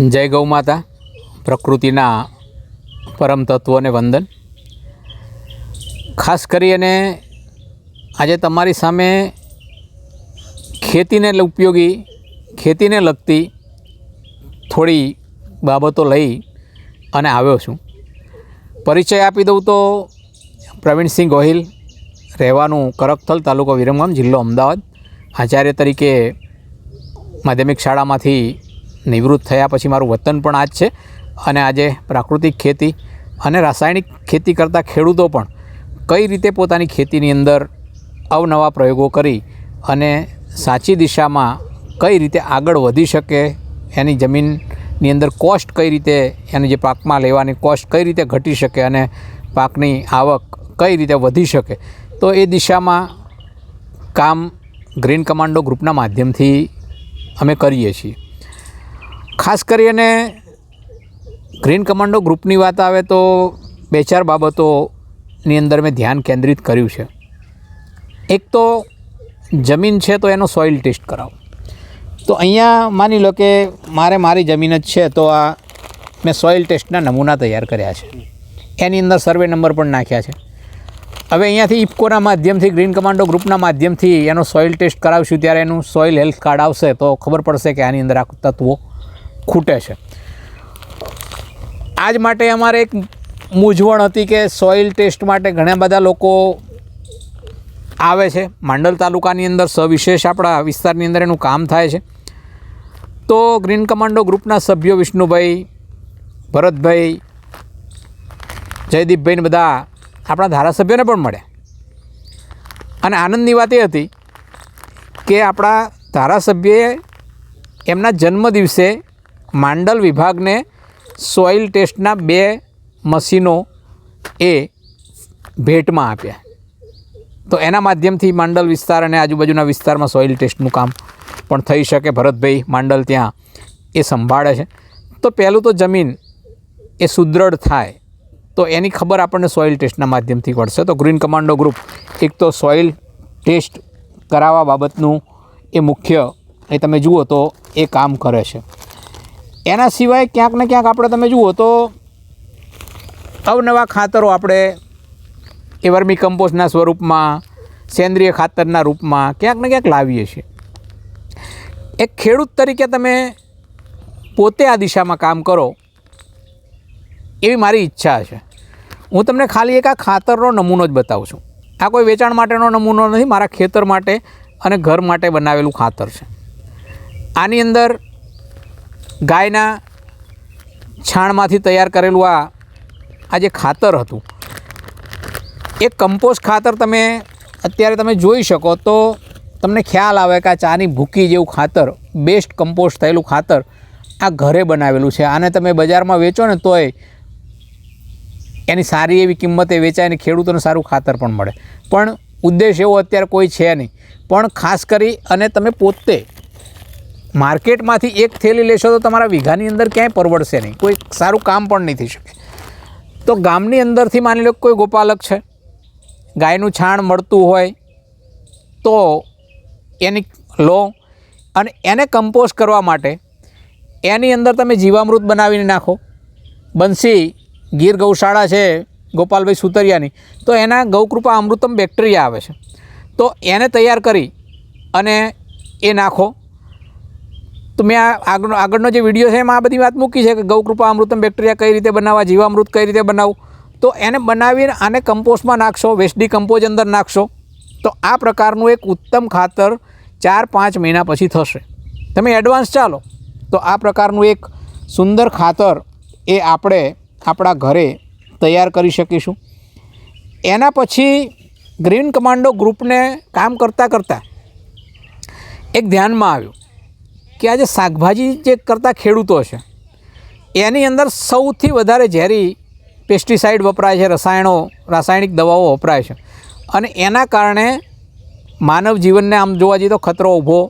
જય ગૌ માતા. પ્રકૃતિના પરમ તત્વોને વંદન. ખાસ કરી અને આજે તમારી સામે ખેતીને ઉપયોગી, ખેતીને લગતી થોડી બાબતો લઈ અને આવ્યો છું. પરિચય આપી દઉં તો પ્રવીણસિંહ ગોહિલ, રહેવાનું કરકથલ તાલુકો વિરમગામ, જિલ્લો અમદાવાદ. આચાર્ય તરીકે માધ્યમિક શાળામાંથી નિવૃત્ત થયા પછી મારું વતન પણ આ જ છે. અને આજે પ્રાકૃતિક ખેતી અને રાસાયણિક ખેતી કરતા ખેડૂતો પણ કઈ રીતે પોતાની ખેતીની અંદર અવનવા પ્રયોગો કરી અને સાચી દિશામાં કઈ રીતે આગળ વધી શકે, એની જમીનની અંદર કોસ્ટ કઈ રીતે, એની જે પાકમાં લેવાની કોસ્ટ કઈ રીતે ઘટી શકે અને પાકની આવક કઈ રીતે વધી શકે. તો એ દિશામાં કામ ગ્રીન કમાન્ડો ગ્રુપના માધ્યમથી અમે કરીએ છીએ. ખાસ કરીને ગ્રીન કમાન્ડો ગ્રુપની વાત આવે તો બે ચાર બાબતોની અંદર મેં ધ્યાન કેન્દ્રિત કર્યું છે. એક તો જમીન છે તો એનો સોઇલ ટેસ્ટ કરાવો. તો અહીંયા માની લો કે મારે મારી જમીન જ છે તો આ મેં સોઇલ ટેસ્ટના નમૂના તૈયાર કર્યા છે. એની અંદર સર્વે નંબર પણ નાખ્યા છે. હવે અહીંયાથી ઇફકોના માધ્યમથી ગ્રીન કમાન્ડો ગ્રુપના માધ્યમથી એનો સોઇલ ટેસ્ટ કરાવશું ત્યારે એનું સોઇલ હેલ્થ કાર્ડ આવશે તો ખબર પડશે કે આની અંદર આ તત્વો ખૂટે છે. આજ માટે અમારે એક મૂંઝવણ હતી કે સોઇલ ટેસ્ટ માટે ઘણા બધા લોકો આવે છે. માંડલ તાલુકાની અંદર સવિશેષ આપણા વિસ્તારની અંદર એનું કામ થાય છે. તો ગ્રીન કમાન્ડો ગ્રુપના સભ્યો વિષ્ણુભાઈ, ભરતભાઈ, જયદીપભાઈને બધા આપણા ધારાસભ્યોને પણ મળ્યા. અને આનંદની વાત એ હતી કે આપણા ધારાસભ્યએ એમના જન્મ દિવસે માંડલ વિભાગને સોઇલ ટેસ્ટના બે મશીનો એ ભેટમાં આપ્યા. તો એના માધ્યમથી માંડલ વિસ્તાર અને આજુબાજુના વિસ્તારમાં સોઇલ ટેસ્ટનું કામ પણ થઈ શકે. ભરતભાઈ માંડલ ત્યાં એ સંભાળે છે. તો પહેલું તો જમીન એ સુદૃઢ થાય તો એની ખબર આપણને સોઇલ ટેસ્ટના માધ્યમથી પડશે તો ગ્રીન કમાન્ડો ગ્રુપ એક તો સોઇલ ટેસ્ટ કરાવવા બાબતનું એ મુખ્ય, એ તમે જુઓ તો એ કામ કરે છે. એના સિવાય ક્યાંક ને ક્યાંક આપણે તમે જુઓ તો અવનવા ખાતરો આપણે એ વર્મી કમ્પોસ્ટના સ્વરૂપમાં, સેન્દ્રિય ખાતરના રૂપમાં ક્યાંક ને ક્યાંક લાવીએ છીએ. એક ખેડૂત તરીકે તમે પોતે આ દિશામાં કામ કરો એવી મારી ઈચ્છા છે. હું તમને ખાલી એક આ ખાતરનો નમૂનો જ બતાવું છું. આ કોઈ વેચાણ માટેનો નમૂનો નથી, મારા ખેતર માટે અને ઘર માટે બનાવેલું ખાતર છે. આની અંદર ગાયના છાણમાંથી તૈયાર કરેલું આ આ જે ખાતર હતું, એ કમ્પોસ્ટ ખાતર તમે અત્યારે તમે જોઈ શકો તો તમને ખ્યાલ આવે કે આ ચાની ભૂકી જેવું ખાતર બેસ્ટ કમ્પોસ્ટ થયેલું ખાતર આ ઘરે બનાવેલું છે. આને તમે બજારમાં વેચો ને તોય એની સારી એવી કિંમતે વેચાય ને ખેડૂતોને સારું ખાતર પણ મળે. પણ ઉદ્દેશ એવો અત્યારે કોઈ છે નહીં. પણ ખાસ કરી અને તમે પોતે માર્કેટમાંથી એક થેલી લેશો તો તમારા વીઘાની અંદર ક્યાંય પરવડશે નહીં. કોઈ સારું કામ પણ નહીં થઈ શકે. તો ગામની અંદરથી માની લો કોઈ ગોપાલક છે, ગાયનું છાણ મળતું હોય તો એની લો અને એને કમ્પોઝ કરવા માટે એની અંદર તમે જીવામૃત બનાવીને નાખો. બંસી, ગીર ગૌશાળા છે ગોપાલભાઈ સુતરિયાની, તો એના ગૌકૃપા અમૃતમ બેક્ટેરિયા આવે છે. તો એને તૈયાર કરી અને એ નાખો. તો મેં આ આગળ આગળનો જે વીડિયો છે એમાં આ બધી વાત મૂકી છે કે ગૌકૃપા અમૃતમ બેક્ટેરિયા કઈ રીતે બનાવવા, જીવામૃત કઈ રીતે બનાવવું? તો એને બનાવીને આને કમ્પોસ્ટમાં નાખશો વેસ્ટ ડિકમ્પોઝ અંદર નાખશો. તો આ પ્રકારનું એક ઉત્તમ ખાતર ચાર પાંચ મહિના પછી થશે. તમે એડવાન્સ ચાલો. તો આ પ્રકારનું એક સુંદર ખાતર એ આપણે આપણા ઘરે તૈયાર કરી શકીશું. એના પછી ગ્રીન કમાન્ડો ગ્રુપને કામ કરતાં કરતાં એક ધ્યાનમાં આવ્યું. કે આજે શાકભાજી જે કરતા ખેડૂતો છે, એની અંદર સૌથી વધારે ઝેરી પેસ્ટિસાઇડ વપરાય છે, રસાયણો, રાસાયણિક દવાઓ વપરાય છે. અને એના કારણે માનવ જીવનને આમ જોવા જઈએ તો ખતરો ઊભો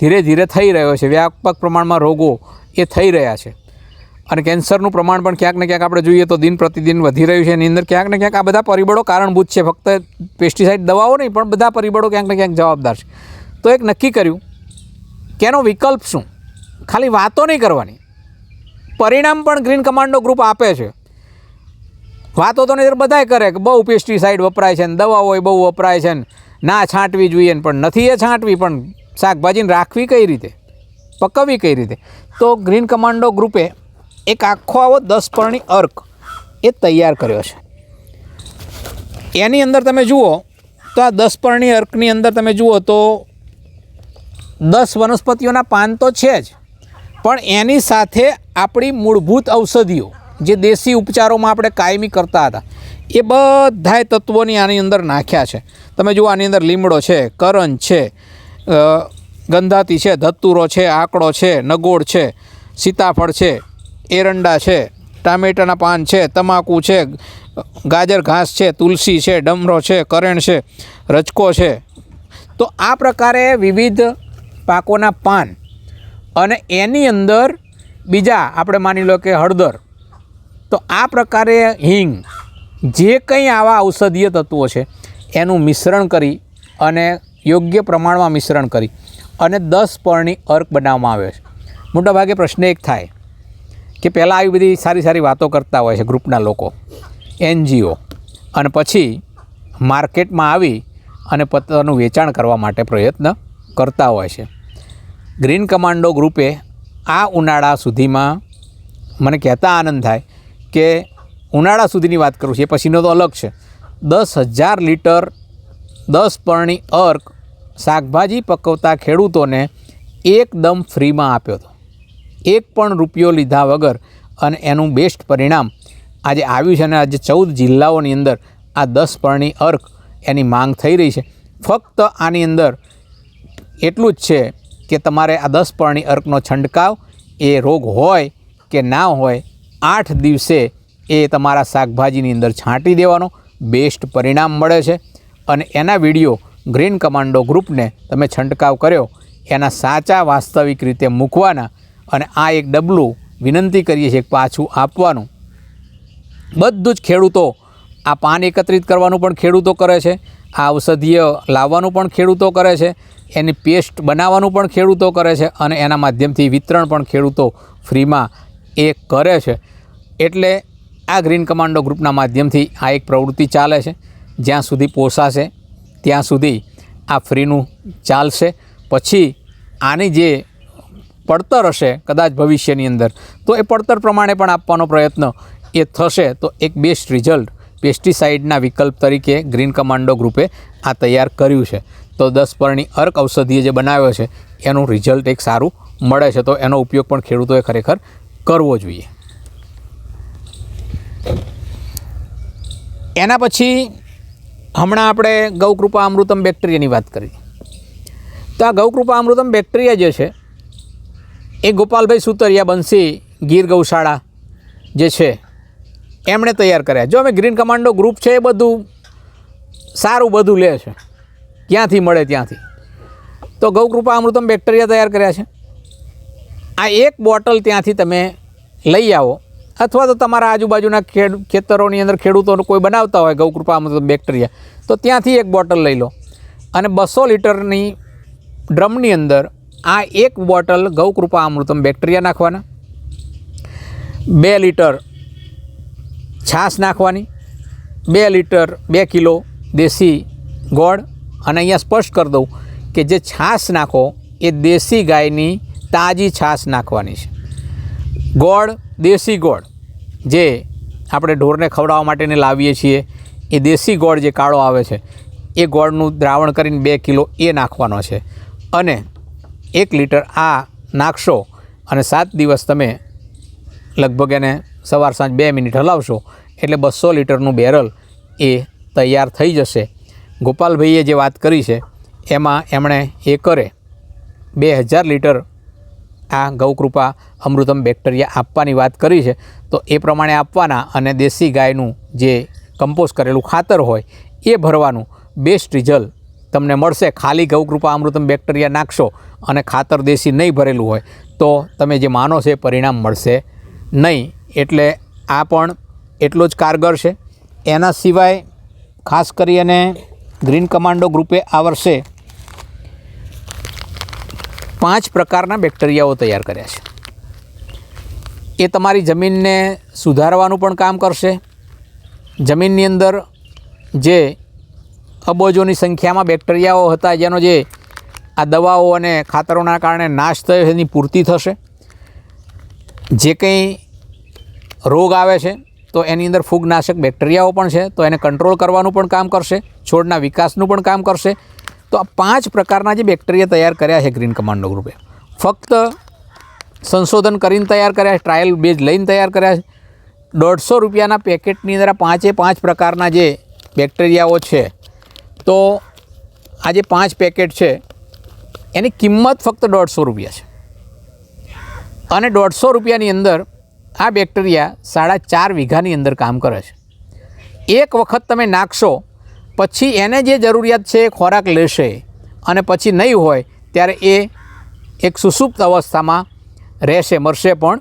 ધીરે ધીરે થઈ રહ્યો છે. વ્યાપક પ્રમાણમાં રોગો એ થઈ રહ્યા છે. અને કેન્સરનું પ્રમાણ પણ ક્યાંક ને ક્યાંક આપણે જોઈએ તો દિન પ્રતિદિન વધી રહ્યું છે. એની અંદર ક્યાંક ને ક્યાંક આ બધા પરિબળો કારણભૂત છે. ફક્ત પેસ્ટિસાઇડ દવાઓ નહીં, પણ બધા પરિબળો ક્યાંક ને ક્યાંક જવાબદાર છે. તો એક નક્કી કર્યું કે એનો વિકલ્પ શું? ખાલી વાતો નહીં કરવાની. પરિણામ પણ ગ્રીન કમાન્ડો ગ્રુપ આપે છે. વાતો તો નહીં બધાય કરે કે બહુ પેસ્ટિસાઇડ વપરાય છે ને દવાઓ બહુ વપરાય છે ને ના છાંટવી જોઈએ ને પણ નથી એ છાંટવી, પણ શાકભાજીને રાખવી કઈ રીતે? પકવવી કઈ રીતે? તો ગ્રીન કમાન્ડો ગ્રુપે એક આખો આવો દસ અર્ક એ તૈયાર કર્યો છે. એની અંદર તમે જુઓ તો આ દસ પરણી અર્કની અંદર તમે જુઓ તો દસ વનસ્પતિઓના પાન તો છે જ. પણ એની સાથે આપણી મૂળભૂત ઔષધિઓ, જે દેશી ઉપચારોમાં આપણે કાયમી કરતા હતા, એ બધાય તત્વોની આની અંદર નાખ્યા છે. તમે જુઓ, આની અંદર લીમડો છે, કરણ છે ગંધાતી છે, ધતુરો છે, આકડો છે, નગોળ છે, સીતાફળ છે, એરંડા છે, ટામેટાના પાન છે, તમાકુ છે, ગાજર ઘાસ છે, તુલસી છે, ડમરો છે, કરેણ છે રચકો છે. તો આ પ્રકારે વિવિધ પાકોના પાન. અને એની અંદર બીજા, આપણે માની લો કે હળદર. તો આ પ્રકારે હિંગ, જે કંઈ આવા ઔષધીય તત્વો છે, એનું મિશ્રણ કરી અને યોગ્ય પ્રમાણમાં મિશ્રણ કરી અને દસ પળની અર્ક બનાવવામાં આવે છે. મોટાભાગે પ્રશ્ન એક થાય કે પહેલાં આવી બધી સારી સારી વાતો કરતા હોય છે ગ્રુપના લોકો, એનજીઓ, અને પછી માર્કેટમાં આવી અને પોતાનું વેચાણ કરવા માટે પ્રયત્ન કરતા હોય છે. ગ્રીન કમાન્ડો ગ્રુપે આ ઉનાળા સુધીમાં મને કહેતા આનંદ થાય કે ઉનાળા સુધીની વાત કરું છું, એ પછીનો તો અલગ છે. દસ હજાર લીટર દસ પરણી અર્ક શાકભાજી પકવતા ખેડૂતોને એકદમ ફ્રીમાં આપ્યો હતો. એક પણ રૂપિયો લીધા વગર અને એનું બેસ્ટ પરિણામ આજે આવ્યું છે અને આજે ચૌદ જિલ્લાઓની અંદર આ દસ પરણી અર્ક એની માંગ થઈ રહી છે. ફક્ત આની અંદર એટલું જ છે કે તમારે આ દસ પરણી અર્કનો છંટકાવ, એ રોગ હોય કે ના હોય, આઠ દિવસે એ તમારા શાકભાજીની અંદર છાંટી દેવાનો, બેસ્ટ પરિણામ મળે છે. અને એના વીડિયો ગ્રીન કમાન્ડો ગ્રુપને તમે છંટકાવ કર્યો, એના સાચા વાસ્તવિક રીતે મૂકવાના અને આ એક ડબલું વિનંતી કરીએ છીએ પાછું આપવાનું. બધું જ ખેડૂતો આ પાન એકત્રિત કરવાનું પણ ખેડૂતો કરે છે, આ ઔષધીય લાવવાનું પણ ખેડૂતો કરે છે એની પેસ્ટ બનાવવાનું પણ ખેડૂતો કરે છે અને એના માધ્યમથી વિતરણ પણ ખેડૂતો ફ્રીમાં એ કરે છે. એટલે આ ગ્રીન કમાન્ડો ગ્રુપના માધ્યમથી આ એક પ્રવૃત્તિ ચાલે છે. જ્યાં સુધી પોસાશે, ત્યાં સુધી આ ફ્રીનું ચાલશે. પછી આની જે પડતર હશે, કદાચ ભવિષ્યની અંદર, તો એ પડતર પ્રમાણે પણ આપવાનો પ્રયત્ન એ થશે. તો એક બેસ્ટ રિઝલ્ટ પેસ્ટિસાઇડના વિકલ્પ તરીકે ગ્રીન કમાન્ડો ગ્રુપે આ તૈયાર કર્યું છે. તો દસ પરણી અર્ક ઔષધિએ જે બનાવ્યો છે, એનું રિઝલ્ટ એક સારું મળે છે. તો એનો ઉપયોગ પણ ખેડૂતોએ ખરેખર કરવો જોઈએ. એના પછી હમણાં આપણે ગૌકૃપા અમૃતમ બેક્ટેરિયાની વાત કરી. તો આ ગૌકૃપા અમૃતમ બેક્ટેરિયા જે છે, એ ગોપાલભાઈ સુતરિયા બંસી ગીર ગૌશાળા જે છે, એમણે તૈયાર કર્યા. જો અમે ગ્રીન કમાન્ડો ગ્રુપ છે, એ બધું સારું બધું લે છે. ક્યાંથી મળે ત્યાંથી? તો ગૌકૃપા અમૃતમ બેક્ટેરિયા તૈયાર કર્યા છે. આ એક બોટલ ત્યાંથી તમે લઈ આવો. અથવા તો તમારા આજુબાજુના ખેડ, ખેતરોની અંદર ખેડૂતો કોઈ બનાવતા હોય ગૌકૃપા અમૃતમ બેક્ટેરિયા, તો ત્યાંથી એક બોટલ લઈ લો. અને બસો લીટરની ડ્રમની અંદર આ એક બોટલ ગૌકૃપા અમૃતમ બેક્ટેરિયા નાખવાના. બે લીટર છાશ નાખવાની. બે લીટર બે કિલો દેશી ગોળ. અને અહીંયા સ્પષ્ટ કરી દઉં કે જે છાશ નાખો, એ દેશી ગાયની તાજી છાશ નાખવાની છે. ગોળ, દેશી ગોળ, જે આપણે ઢોરને ખવડાવવા માટેને લાવીએ છીએ, એ દેશી ગોળ જે કાળો આવે છે, એ ગોળનું દ્રાવણ કરીને બે કિલો એ નાખવાનો છે. અને એક લીટર આ નાખશો અને સાત દિવસ તમે લગભગ એને સવાર સાંજ બે મિનિટ હલાવશો, એટલે બસો લીટરનું બેરલ એ તૈયાર થઈ જશે. ગોપાલભાઈએ જે વાત કરી છે, એમાં એમણે એકરે બે હજાર લીટર આ ગૌકૃપા અમૃતમ બેક્ટેરિયા આપવાની વાત કરી છે, તો એ પ્રમાણે આપવાના અને દેશી ગાયનું જે કમ્પોઝ કરેલું ખાતર હોય, એ ભરવાનું બેસ્ટ રિઝલ્ટ તમને મળશે. ખાલી ગૌકૃપા અમૃતમ બેક્ટેરિયા નાખશો અને ખાતર દેશી નહીં ભરેલું હોય, તો તમે જે માનો છો એ પરિણામ મળશે નહીં. એટલે આ પણ એટલો જ કારગર છે. એના સિવાય ખાસ કરી અને ગ્રીન કમાન્ડો ગ્રુપે આ વર્ષે પાંચ પ્રકારના બેક્ટેરિયાઓ તૈયાર કર્યા છે. એ તમારી જમીનને સુધારવાનું પણ કામ કરશે. જમીનની અંદર જે અબોજોની સંખ્યામાં બેક્ટેરિયાઓ હતા, જેનો જે આ દવાઓ અને ખાતરોના કારણે નાશ થયો એની પૂર્તિ થશે. જે કંઈ રોગ આવે છે તો એની અંદર ફૂગનાશક બેક્ટેરિયાઓ પણ છે, તો એને કંટ્રોલ કરવાનું પણ કામ કરશે, છોડના વિકાસનું પણ કામ કરશે. તો આ પાંચ પ્રકારના જે બેક્ટેરિયા તૈયાર કર્યા છે ગ્રીન કમાન્ડો ગ્રુપે. ફક્ત સંશોધન કરીને તૈયાર કર્યા છે ટ્રાયલ બેઝ લઈને તૈયાર કર્યા છે. દોઢસો રૂપિયાના પેકેટની અંદર આ પાંચે પાંચ પ્રકારના જે બેક્ટેરિયાઓ છે, તો આ જે પાંચ પેકેટ છે, એની કિંમત ફક્ત દોઢસો રૂપિયા છે. અને દોઢસો રૂપિયાની અંદર આ બેક્ટેરિયા સાડા ચાર વીઘાની અંદર કામ કરે છે. એક વખત તમે નાખશો, પછી એને જે જરૂરિયાત છે એ ખોરાક લેશે અને પછી નહીં હોય ત્યારે એ એક સુસુપ્ત અવસ્થામાં રહેશે, મરશે પણ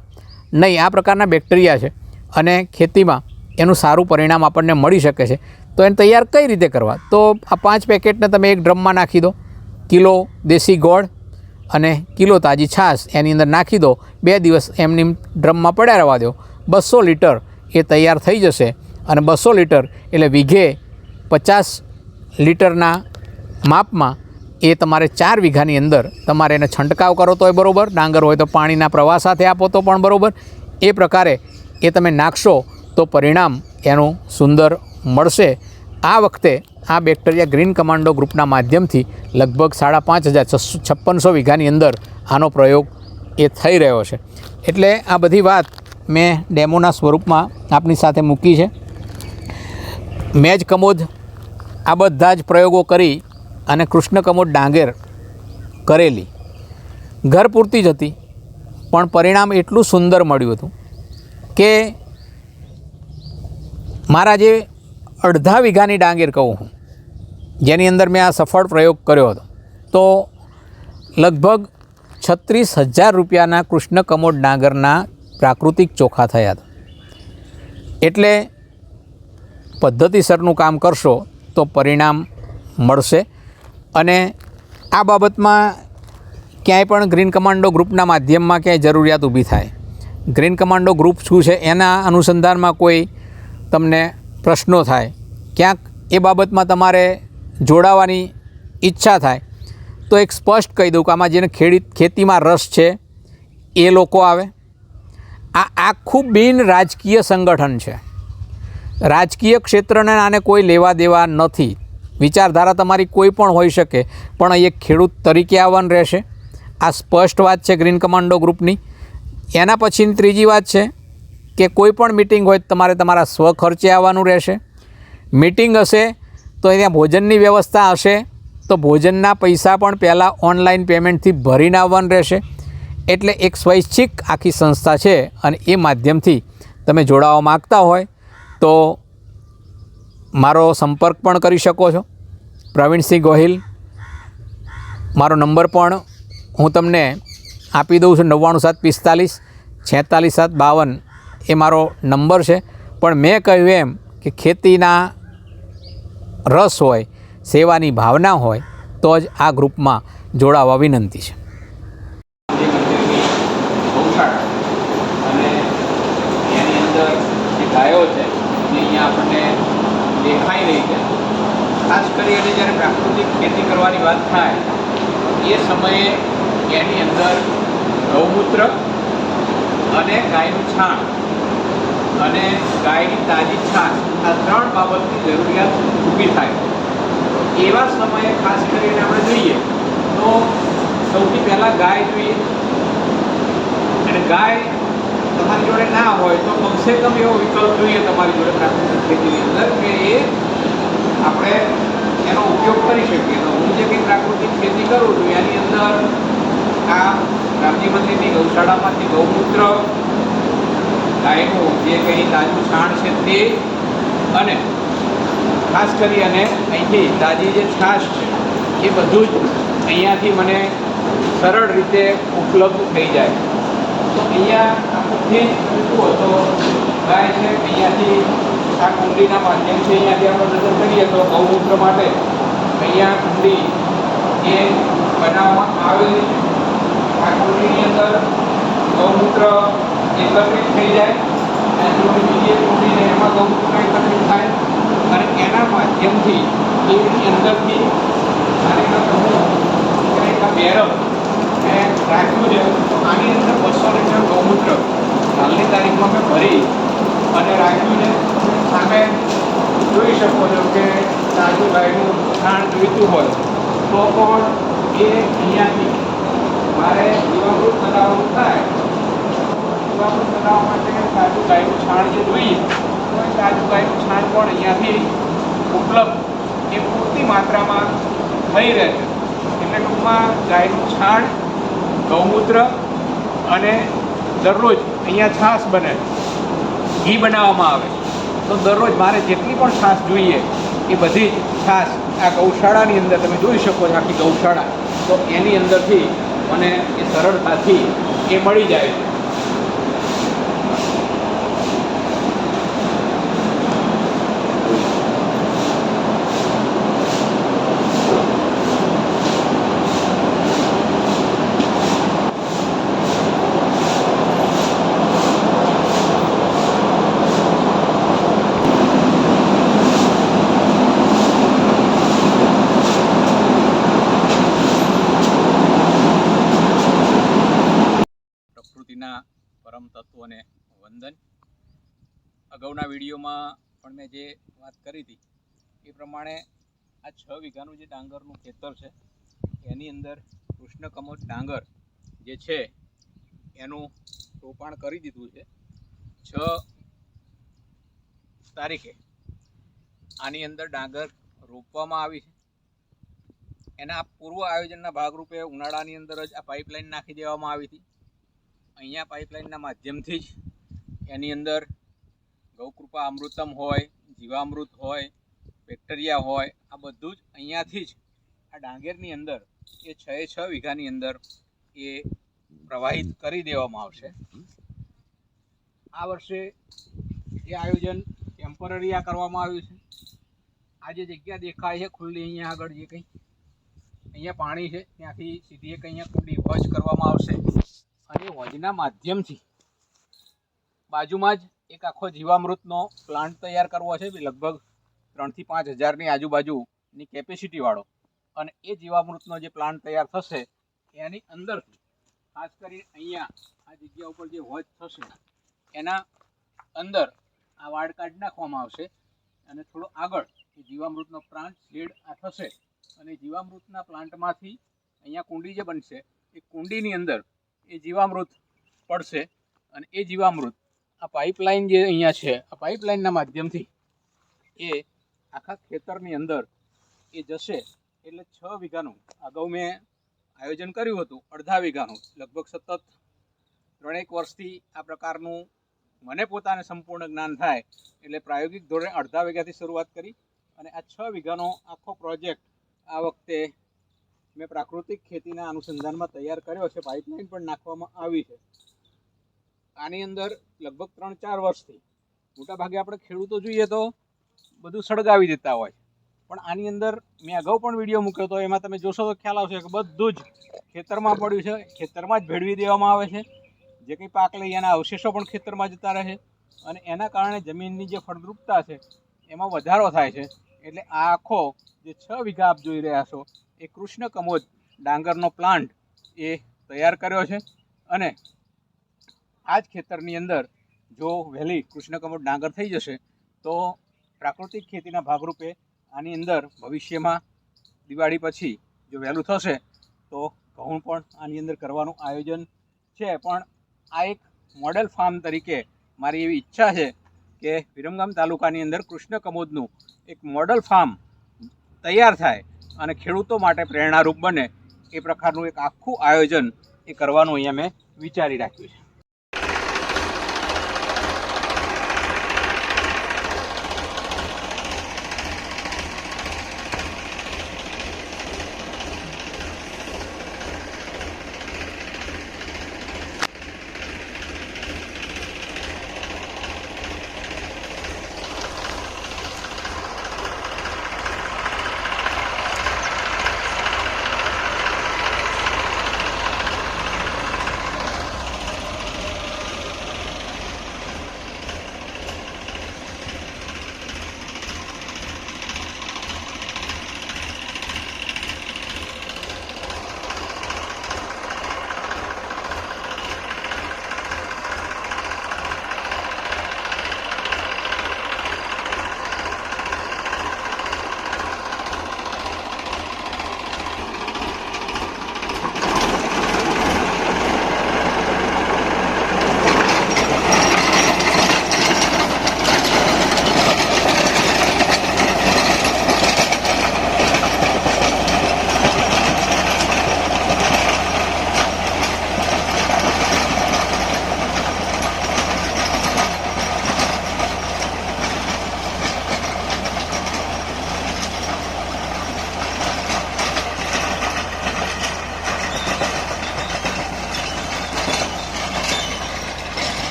નહીં. આ પ્રકારના બેક્ટેરિયા છે અને ખેતીમાં એનું સારું પરિણામ આપણને મળી શકે છે. તો એને તૈયાર કઈ રીતે કરવા? તો આ પાંચ પેકેટને તમે એક ડ્રમમાં નાખી દો. કિલો દેશી ગોળ અને કિલો તાજી છાશ એની અંદર નાખી દો. બે દિવસ એમની ડ્રમમાં પડ્યા રહેવા દો. બસો લીટર એ તૈયાર થઈ જશે. અને બસો લીટર એટલે વીઘે પચાસ લીટરના માપમાં એ તમારે ચાર વીઘાની અંદર તમારે એને છંટકાવ કરો તોય બરાબર. ડાંગર હોય તો પાણીના પ્રવાહ સાથે આપો તો પણ બરાબર. એ પ્રકારે એ તમે નાખશો તો પરિણામ એનું સુંદર મળશે. આ વખતે આ બેક્ટેરિયા ગ્રીન કમાન્ડો ગ્રુપના માધ્યમથી લગભગ સાડા પાંચ હજાર છસો છપ્પનસો વીઘાની અંદર આનો પ્રયોગ એ થઈ રહ્યો છે. એટલે આ બધી વાત મેં ડેમોના સ્વરૂપમાં આપની સાથે મૂકી છે. મેજ કમોદ આ બધા જ પ્રયોગો કરી અને કૃષ્ણ કમોદ ડાંગેર કરેલી. ઘર પૂરતી જ હતી, પણ પરિણામ એટલું સુંદર મળ્યું હતું કે મારા જે અડધા વીઘાની ડાંગેર કહું હું જેની અંદર મેં આ સફળ પ્રયોગ કર્યો હતો. તો લગભગ છત્રીસ હજાર રૂપિયાના કૃષ્ણ કમોડ ડાંગરના પ્રાકૃતિક ચોખા થયા હતા. એટલે પદ્ધતિસરનું કામ કરશો તો પરિણામ મળશે. અને આ બાબતમાં ક્યાંય પણ ગ્રીન કમાન્ડો ગ્રુપના માધ્યમમાં ક્યાંય જરૂરિયાત ઊભી થાય. ગ્રીન કમાન્ડો ગ્રુપ શું છે એના અનુસંધાનમાં કોઈ તમને પ્રશ્નો થાય. ક્યાંક એ બાબતમાં તમારે જોડાવાની ઈચ્છા થાય, તો એક સ્પષ્ટ કહી દઉં કે આમાં જેને ખેડી, ખેતીમાં રસ છે, એ લોકો આવે. આ આખું બિન રાજકીય સંગઠન છે. રાજકીય ક્ષેત્રને આને કોઈ લેવા દેવા નથી. વિચારધારા તમારી કોઈ પણ હોઈ શકે, પણ એક ખેડૂત તરીકે આવવાનું રહેશે. આ સ્પષ્ટ વાત છે ગ્રીન કમાન્ડો ગ્રુપની. એના પછીની ત્રીજી વાત છે કે કોઈ પણ મિટિંગ હોય તમારે તમારા સ્વખર્ચે આવવાનું રહેશે. મિટિંગ હશે તો ત્યાં ભોજનની વ્યવસ્થા હશે. તો ભોજનના પૈસા પણ પહેલાં ઓનલાઈન પેમેન્ટથી ભરીને આવવાનું રહેશે. એટલે એક સ્વૈચ્છિક આખી સંસ્થા છે અને એ માધ્યમથી તમે જોડાવા માગતા હોય તો મારો સંપર્ક પણ કરી શકો છો. પ્રવીણસિંહ ગોહિલ, મારો નંબર પણ હું તમને આપી દઉં છું નવ્વાણું સાત પિસ્તાલીસ, છેતાલીસ સાત બાવન એ મારો નંબર છે. પણ મેં કહ્યું એમ કે ખેતીના રસ હોય, સેવાની ભાવના હોય, તો જ આ ગ્રુપમાં જોડાવા વિનંતી છે. ખાસ કરીને જ્યારે પ્રાકૃતિક ખેતી કરવાની વાત થાય, એ સમયે એની અંદર ગૌમૂત્ર અને ગાયનું છાણ અને ગાયની તાજી છાશ આ ત્રણ બાબતની જરૂરિયાત ઊભી થાય. એવા સમયે ખાસ કરીને આપણે જોઈએ તો સૌથી પહેલાં ગાય જોઈએ. અને ગાય તમારી જોડે ના હોય તો કમસે કમ એવો વિકલ્પ જોઈએ તમારી જોડે પ્રાકૃતિક ખેતીની અંદર કે એ આપણે એનો ઉપયોગ કરી શકીએ. તો હું જે કંઈ પ્રાકૃતિક ખેતી કરું છું, એની અંદર આ રામજી મંદિરની ગૌશાળામાંથી ગૌમૂત્ર ગાયનું જે કંઈ તાજું છાણ છે તે અને ખાસ કરી અને અહીંથી તાજી જે છાશ છે, એ બધું જ અહીંયાથી મને સરળ રીતે ઉપલબ્ધ થઈ જાય. તો અહીંયા આખુંથી જુઓ તો ગાય છે, અહીંયાથી આ કુંડીના માધ્યમથી અહીંયાથી આપણે નજર કરીએ તો ગૌમૂત્ર માટે અહીંયા કુંડી એ બનાવવામાં આવેલી છે. આ કુંડીની અંદર ગૌમૂત્ર એકત્રિત થઈ જાય અને બીજી છે એમાં ગૌમૂત્ર એકત્રિત થાય. અને એના માધ્યમથી એની અંદરથી એક આ બેરલ મેં રાખ્યું છે. આની અંદર બસો લીટર ગૌમૂત્ર હાલની તારીખમાં મેં ભરી અને રાખ્યું છે. સામે જોઈ શકો છો કે રાજુભાઈનું છાણ જોઈતું હોય તો પણ એ અહીંયાથી મારે જીવામૃત બનાવવાનું થાય. જીવામૃત બનાવવા માટે તાજું ગાયનું છાણ જે જોઈએ, તો એ તાજું ગાયનું છાણ પણ અહીંયાથી ઉપલબ્ધ એ પૂરતી માત્રામાં થઈ રહે છે. એટલે ટૂંકમાં ગાયનું છાણ, ગૌમૂત્ર અને દરરોજ અહીંયા છાશ બને ઘી બનાવવામાં આવે તો દરરોજ મારે જેટલી પણ છાશ જોઈએ, એ બધી જ છાશ આ ગૌશાળાની અંદર તમે જોઈ શકો છો આખી ગૌશાળા. તો એની અંદરથી મને એ સરળતાથી એ મળી જાય છે પ્રકૃતિના પરમ તત્વોને વંદન અગાઉના વિડીયોમાં પણ મેં જે વાત કરી હતી, એ પ્રમાણે આ છ વીઘાનું જે ડાંગરનું ખેતર છે, એની અંદર કૃષ્ણ કમોદ ડાંગર જે છે, એનું રોપાણ કરી દીધું છે. છ તારીખે આની અંદર ડાંગર રોપવામાં આવી છે. એના પૂર્વ આયોજનના ભાગરૂપે ઉનાળાની અંદર જ આ પાઇપલાઇન નાખી દેવામાં આવી હતી. અહીંયા પાઇપલાઇનના માધ્યમથી જ એની અંદર ગૌકૃપા અમૃતમ હોય જીવામૃત હોય, બેક્ટેરિયા હોય, આ બધું જ અહીંયાથી જ આ ડાંગેરની અંદર, એ છ એ છ વીઘાની અંદર એ પ્રવાહિત કરી દેવામાં આવશે. આ વર્ષે એ આયોજન ટેમ્પરરી આ કરવામાં આવ્યું છે. આ જે જગ્યા દેખાય છે ખુલ્લી, અહીંયા આગળ જે કંઈ, અહીંયા પાણી છે, ત્યાંથી સીધી એક અહીંયા ખુલ્લી વોચ કરવામાં આવશે. અને વજના માધ્યમથી બાજુમાં જ એક આખો જીવામૃતનો પ્લાન્ટ તૈયાર કરવો છે લગભગ ત્રણથી પાંચ હજારની આજુબાજુની કેપેસિટીવાળો અને એ જીવામૃતનો જે પ્લાન્ટ તૈયાર થશે, એની અંદર ખાસ કરી અહીંયા આ જગ્યા ઉપર જે વોચ થશે, એના અંદર આ વાડ કાઢી નાખવામાં આવશે અને થોડો આગળ એ જીવામૃતનો પ્લાન્ટ શેડ આ થશે. અને જીવામૃતના પ્લાન્ટમાંથી અહીંયા કુંડી જે બનશે, એ કુંડીની અંદર એ જીવામૃત પડશે અને એ જીવામૃત આ પાઇપલાઇન જે અહીંયા છે, આ પાઇપલાઇનના માધ્યમથી એ આખા ખેતરની અંદર એ જશે એટલે છ વીઘાનું. અગાઉ મેં આયોજન કર્યું હતું, અડધા વીઘાનું. લગભગ સતત ત્રણેક વર્ષથી આ પ્રકારનું મને પોતાને સંપૂર્ણ જ્ઞાન થાય એટલે પ્રાયોગિક ધોરણે અડધા વીઘાથી શરૂઆત કરી અને આ છ વીઘાનો આખો પ્રોજેક્ટ આ વખતે મેં પ્રાકૃતિક ખેતીના અનુસંધાનમાં તૈયાર કર્યો છે. પાઇપલાઇન પણ નાખવામાં આવી છે. આની અંદર લગભગ ત્રણ ચાર વર્ષથી. મોટાભાગે આપણે ખેડૂતો જોઈએ તો બધું સળગાવી દેતા હોય. પણ આની અંદર મેં અગાઉ પણ વીડિયો મૂક્યો હતો એમાં તમે જોશો તો ખ્યાલ આવશે કે બધું જ ખેતરમાં પડ્યું છે. ખેતરમાં જ ભેળવી દેવામાં આવે છે. જે કંઈ પાક લઈ એના અવશેષો પણ ખેતરમાં જતા રહે અને એના કારણે જમીનની જે ફળદ્રુપતા છે, એમાં વધારો થાય છે. એટલે આ આખો જે છ વીઘા આપ જોઈ રહ્યા છો, એ કૃષ્ણ કમોદ ડાંગરનો પ્લાન્ટ એ તૈયાર કર્યો છે. અને આ જ ખેતરની અંદર જો વહેલી કૃષ્ણકમળ ડાંગર થઈ જશે, તો પ્રાકૃતિક ખેતીના ભાગરૂપે આની અંદર ભવિષ્યમાં દિવાળી પછી જો વહેલું થશે, તો ઘઉં પણ આની અંદર કરવાનું આયોજન છે. પણ આ એક મોડેલ ફાર્મ તરીકે મારી એવી ઈચ્છા છે કે વિરમગામ તાલુકાની અંદર કૃષ્ણ કમોદનું એક મોડલ ફાર્મ તૈયાર થાય અને ખેડૂતો માટે પ્રેરણારૂપ બને એ પ્રકારનું એક આખું આયોજન એ કરવાનું અહીંયા મેં વિચારી રાખ્યું છે.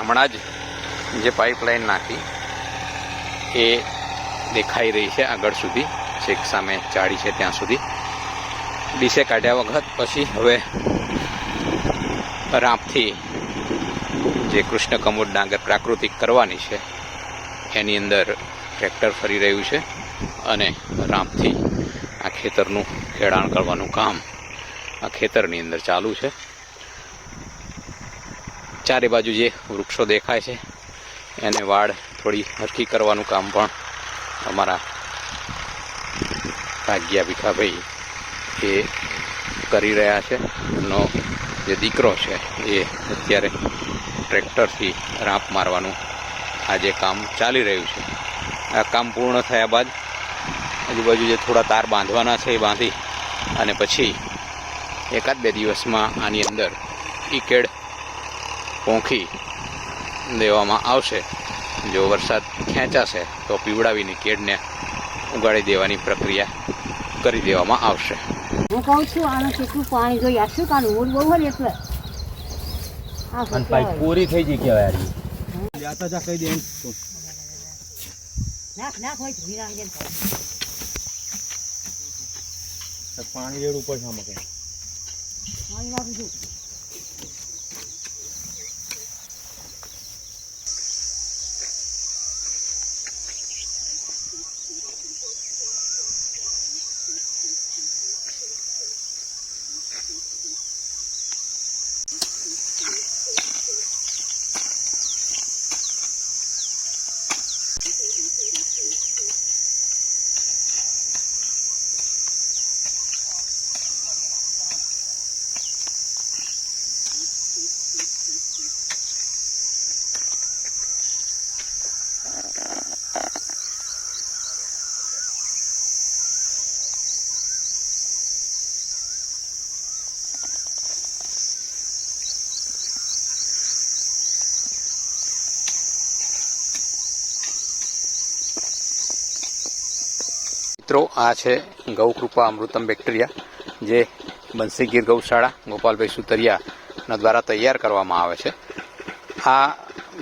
હમણાં જ જે પાઇપલાઇન નાખી, એ દેખાઈ રહી છે આગળ સુધી. છેક સામે ચાળી છે ત્યાં સુધી. ડીસે કાઢ્યા વખત પછી હવે રામથી જે કૃષ્ણ કમોડ ડાંગર પ્રાકૃતિક કરવાની છે, એની અંદર ટ્રેક્ટર ફરી રહ્યું છે અને રામથી આ ખેતરનું ખેડાણ કરવાનું કામ આ ખેતરની અંદર ચાલુ છે. ચારે બાજુ જે વૃક્ષો દેખાય છે, એને વાડ થોડી હરખી કરવાનું કામ પણ અમારા ભાગ્યા ભીખાભાઈ એ કરી રહ્યા છે. એમનો જે દીકરો છે, એ અત્યારે ટ્રેક્ટરથી રાંપ મારવાનું આજે કામ ચાલી રહ્યું છે. આ કામ પૂર્ણ થયા બાદ આજુબાજુ જે થોડા તાર બાંધવાના છે એ બાંધી અને પછી એકાદ બે દિવસમાં આની અંદર ઈકેડ પોંખી દેવામાં આવશે. જો વરસાદ ખેંચાશે તો પીવડાવીને કેડને ઉગાડી દેવાની પ્રક્રિયા કરી દેવામાં આવશે. હું કહું છું આનું કેટલું પાણી જોઈએ. આ શું કાનું? મૂળ બહુ હોય એટલે. અને પૂરી થઈ ગઈ કહેવાય યાર નાખ નાખ હોય પાણી. પડશે આમાં પાણી નાખું છું મિત્રો આ છે ગૌકૃપા અમૃતમ બેક્ટેરિયા, જે બંસી ગીર ગૌશાળા, ગોપાલભાઈ સુતરિયાના દ્વારા તૈયાર કરવામાં આવે છે. આ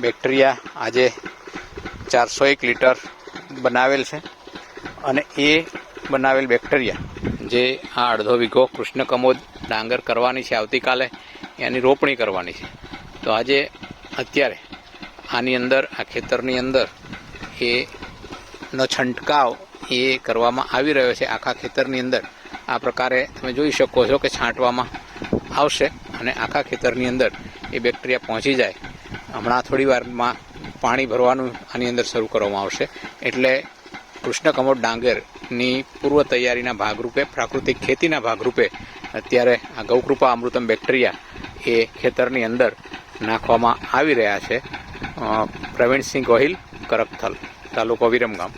બેક્ટેરિયા આજે ચારસો એક લીટર બનાવેલ છે અને એ બનાવેલ બેક્ટેરિયા, જે આ અડધો વીઘો કૃષ્ણ કમોદ ડાંગર કરવાની છે આવતીકાલે, એની રોપણી કરવાની છે. તો આજે અત્યારે આની અંદર, આ ખેતરની અંદર એ નો છંટકાવ એ કરવામાં આવી રહ્યો છે આખા ખેતરની અંદર. આ પ્રકારે તમે જોઈ શકો છો કે છાંટવામાં આવશે અને આખા ખેતરની અંદર એ બેક્ટેરિયા પહોંચી જાય. હમણાં થોડી વારમાં પાણી ભરવાનું આની અંદર શરૂ કરવામાં આવશે. એટલે કૃષ્ણ કમોડ ડાંગરની પૂર્વ તૈયારીના ભાગરૂપે, પ્રાકૃતિક ખેતીના ભાગરૂપે અત્યારે આ ગૌકૃપા અમૃતમ બેક્ટેરિયા એ ખેતરની અંદર નાખવામાં આવી રહ્યા છે. પ્રવીણસિંહ ગોહિલ, કરકથલ, તાલુકો વિરમગામ.